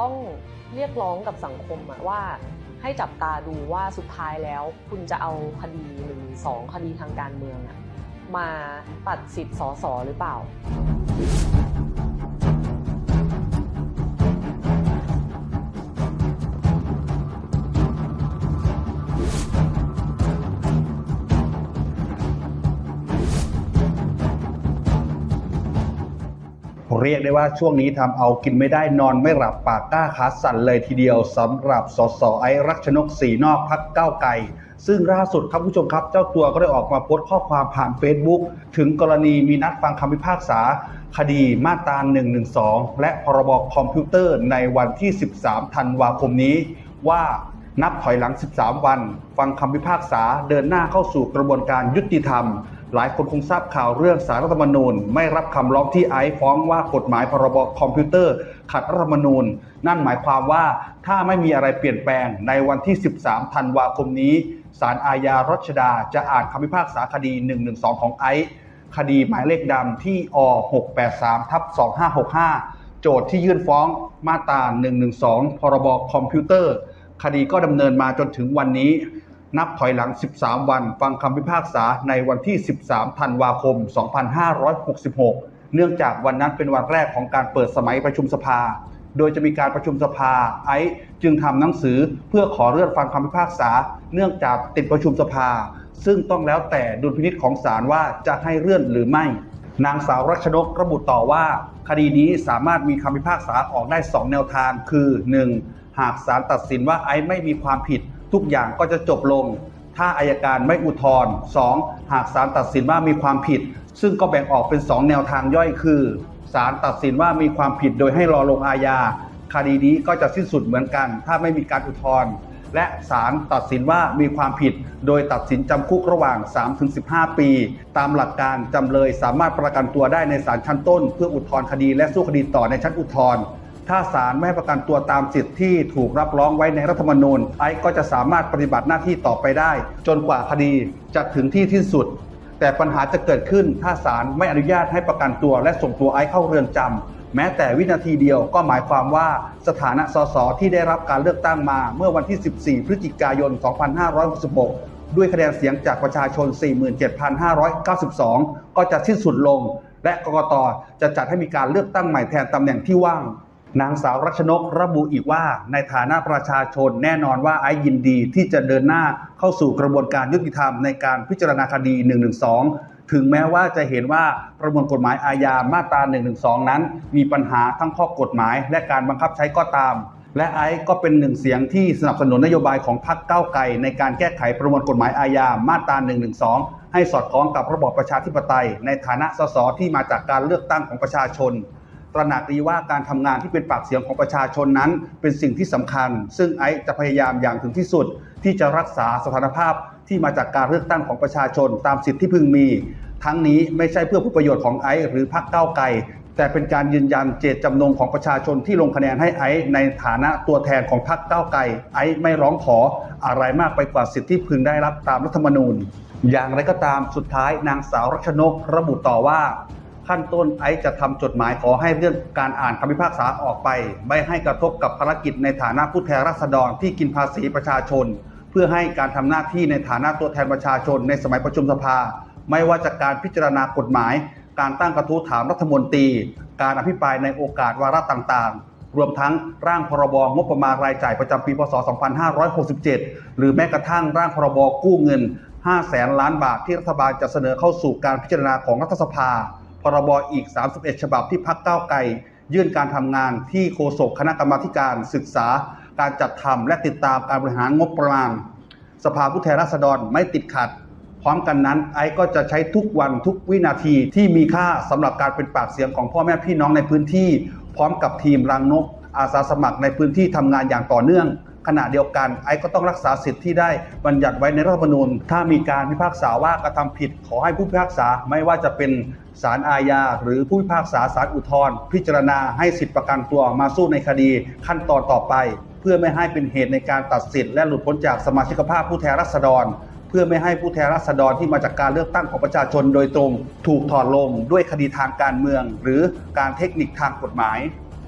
ต้องเรียกร้องกับสังคมว่าให้จับตาดูว่าสุดท้ายแล้ว คุณจะเอาคดีหรือสองคดีทางการเมืองมาตัดสิทธิ์สอสอหรือเปล่า เรียกได้ว่าช่วงนี้ทำเอากินไม่ได้นอนไม่หลับปากกล้าขาสั่นเลยทีเดียวสำหรับสสไอรักชนกสีนอกพักเก้าไกลซึ่งล่าสุดครับผู้ชมครับเจ้าตัวก็ได้ออกมาโพสต์ข้อความผ่าน Facebook ถึงกรณีมีนัดฟังคำพิพากษา คดีมาตรา 112 และพรบคอมพิวเตอร์ในวันที่ 13 ธันวาคมนี้ ว่านับถอยหลัง 13 วัน ฟังคำพิพากษาเดินหน้าเข้าสู่กระบวนการยุติธรรม หลายคนคงทราบข่าวเรื่องสารรัฐธรรมนูญ ไม่รับคำร้องที่ไอฟ้องว่ากฎหมายพรบคอมพิวเตอร์ ขัดรัฐธรรมนูญ นั่นหมายความว่าถ้าไม่มีอะไรเปลี่ยนแปลงในวันที่ 13 ธันวาคมนี้ศาลอาญารัชดาจะอ่านคำพิพากษาคดี 112 ของไอคดีหมายเลขดำที่อ683ทับ2565 โจทย์ที่ยื่นฟ้องมาตรา112 พรบคอมพิวเตอร์ คดีก็ดำเนินมาจนถึงวันนี้ นับถอยหลัง 13 วัน ฟังคำพิพากษาในวันที่ 13 ธันวาคม 2566 เนื่องจากวันนั้นเป็นวันแรกของการเปิดสมัยประชุมสภา โดยจะมีการประชุมสภา ไอซ์จึงทำหนังสือเพื่อขอเลื่อนฟังคำพิพากษา เนื่องจากติดประชุมสภา ซึ่งต้องแล้วแต่ดุลพินิษของศาลว่าจะให้เลื่อนหรือไม่ นางสาวรัชนกระบุต่อว่า คดีนี้สามารถมีคำพิพากษาออกได้ 2 แนวทาง คือ 1. หากศาลตัดสินว่าไอซ์ไม่มีความผิด ทุกอย่างก็จะจบลง ถ้าอายการไม่อุทธรณ์ 2. หากศาลตัดสินว่ามีความผิด ซึ่งก็แบ่งออกเป็น 2 แนวทางย่อยคือศาลตัดสินว่ามีความผิดโดยให้รอลงอาญาคดีนี้ก็จะสิ้นสุดเหมือนกัน ถ้าไม่มีการอุทธรณ์และศาลตัดสินว่ามีความผิด โดยตัดสินจำคุกระหว่าง 3-15 ปี ตามหลักการจำเลยสามารถประกันตัวได้ในศาลชั้นต้น เพื่ออุทธรณ์คดีและสู้คดีต่อในชั้นอุทธรณ์ ถ้าศาลไม่ให้ประกันตัวตามสิทธิ์ที่ถูกรับร้องไว้ในรัฐธรรมนูญ ไอซ์ก็จะสามารถปฏิบัติหน้าที่ต่อไปได้ จนกว่าคดีจะถึงที่ที่สุด แต่ปัญหาจะเกิดขึ้นถ้าศาลไม่อนุญาตให้ประกันตัวและส่งตัวไอซ์เข้าเรือนจำแม้แต่วินาทีเดียวก็หมายความว่าสถานะสสที่ได้รับการเลือกตั้งมาเมื่อวันที่ 14 พฤศจิกายน 2566ด้วยคะแนนเสียงจากประชาชน 47,592 ก็จะสิ้นสุดลง และกกตจะจัดให้มีการเลือกตั้งใหม่แทนตำแหน่งที่ว่าง นางสาวรัชนกระบุอีกว่าในฐานะประชาชนแน่นอนว่าไอซ์ยินดีที่จะเดินหน้าเข้าสู่กระบวนการยุติธรรมในการพิจารณาคดี 112 ถึงแม้ว่าจะเห็นว่าประมวลกฎหมายอาญามาตรา 112 นั้น มีปัญหาทั้งข้อกฎหมายและการบังคับใช้ก็ตาม และไอซ์ก็เป็นหนึ่งเสียงที่สนับสนุนนโยบายของพรรคก้าวไกลในการแก้ไขประมวลกฎหมายอาญามาตรา 112 ให้สอดคล้องกับระบอบประชาธิปไตย ในฐานะสสที่มาจากการเลือกตั้งของประชาชน ตระหนักดีว่าการทำงานที่เป็นปากเสียงของประชาชนนั้น เป็นสิ่งที่สำคัญ ซึ่งไอซ์จะพยายามอย่างถึงที่สุด ที่จะรักษาสถานภาพที่มาจากการเลือกตั้งของประชาชน ตามสิทธิที่พึงมี ทั้งนี้ไม่ใช่เพื่อผลประโยชน์ของไอซ์หรือพรรคก้าวไกลแต่เป็นการยืนยันเจตจำนงของประชาชนที่ลงคะแนนให้ไอซ์ในฐานะตัวแทนของพรรคก้าวไกลไอซ์ไม่ร้องขออะไรมากไปกว่าสิทธิที่พึงได้รับตามรัฐธรรมนูญ อย่างไรก็ตามสุดท้ายนางสาวรัชนกระบุต่อว่า ขั้นต้นไอซ์จะทำจดหมายขอให้เลื่อนการอ่านคำพิพากษาออกไป ไม่ให้กระทบกับภารกิจในฐานะผู้แทนราษฎรที่กินภาษีประชาชน เพื่อให้การทำหน้าที่ในฐานะตัวแทนประชาชนในสมัยประชุมสภา ไม่ว่าจากการพิจารณากฎหมาย การตั้งกระทู้ถามรัฐมนตรี การอภิปรายในโอกาสวาระต่างๆ รวมทั้งร่างพรบงบประมาณรายจ่ายประจำปีพศ 2567 หรือแม้กระทั่งร่างพรบกู้เงิน 5 แสนล้านบาทที่รัฐบาลจะเสนอเข้าสู่การพิจารณาของรัฐสภา พรบอีก 31 ฉบับที่พักเก้าไกลยื่นการทำงานที่โฆษกคณะกรรมาธิการศึกษาการจัดทำและติดตามการบริหารงบประมาณ สภาผู้แทนราษฎรไม่ติดขัด พร้อมกันนั้น ไอซ์ก็จะใช้ทุกวันทุกวินาทีที่มีค่าสำหรับการเป็นปากเสียงของพ่อแม่พี่น้องในพื้นที่ พร้อมกับทีมรังนก อาสาสมัครในพื้นที่ทำงานอย่างต่อเนื่อง ขณะเดียวกัน ไอซ์ก็ต้องรักษาสิทธิ์ที่ได้บัญญัติไว้ในรัฐธรรมนูญถ้ามีการพิพากษาว่ากระทำผิด ขอให้ผู้พิพากษาไม่ว่าจะเป็น ศาลอาญาหรือผู้พิพากษาศาลอุทธรณ์พิจารณาให้สิทธิประกันตัวมาสู้ในคดีขั้นตอนต่อไป เพื่อไม่ให้เป็นเหตุในการตัดสิทธิ์และหลุดพ้นจากสมาชิกภาพผู้แทนราษฎร เพื่อไม่ให้ผู้แทนราษฎรที่มาจากการเลือกตั้งของประชาชนโดยตรง ถูกถอดลงด้วยคดีทางการเมือง หรือการเทคนิคทางกฎหมาย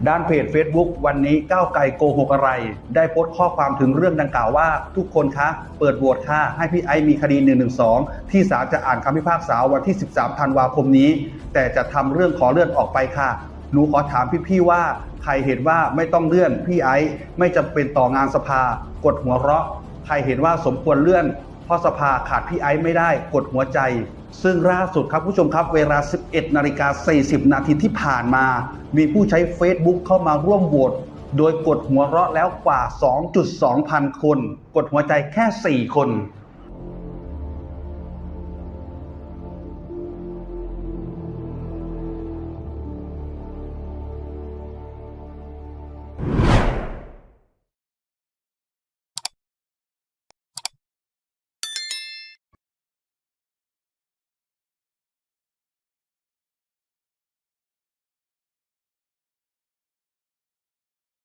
ด้านเพจ Facebook วันนี้ก้าวไกลโกหกอะไร ได้โพสต์ข้อความถึงเรื่องดังกล่าวว่า ทุกคนคะเปิดโหวตค่ะ ให้พี่ไอมีคดี 112 ที่ศาลจะอ่านคำพิพากษาวันที่ 13 ธันวาคมนี้ แต่จะทำเรื่องขอเลื่อนออกไปค่ะ หนูขอถามพี่ๆว่า ใครเห็นว่าไม่ต้องเลื่อนพี่ไอไม่จำเป็นต่องานสภากดหัวเราะ ใครเห็นว่าสมควรเลื่อนเพราะสภาขาดพี่ไอไม่ได้กดหัวใจ ซึ่งล่าสุดครับผู้ชมครับเวลา 11 นาฬิกา 40 นาทีที่ผ่านมา มีผู้ใช้ Facebook เข้ามาร่วมโหวตโดยกดหัวเราะแล้วกว่า 2.2 พันคน กดหัวใจแค่ 4 คน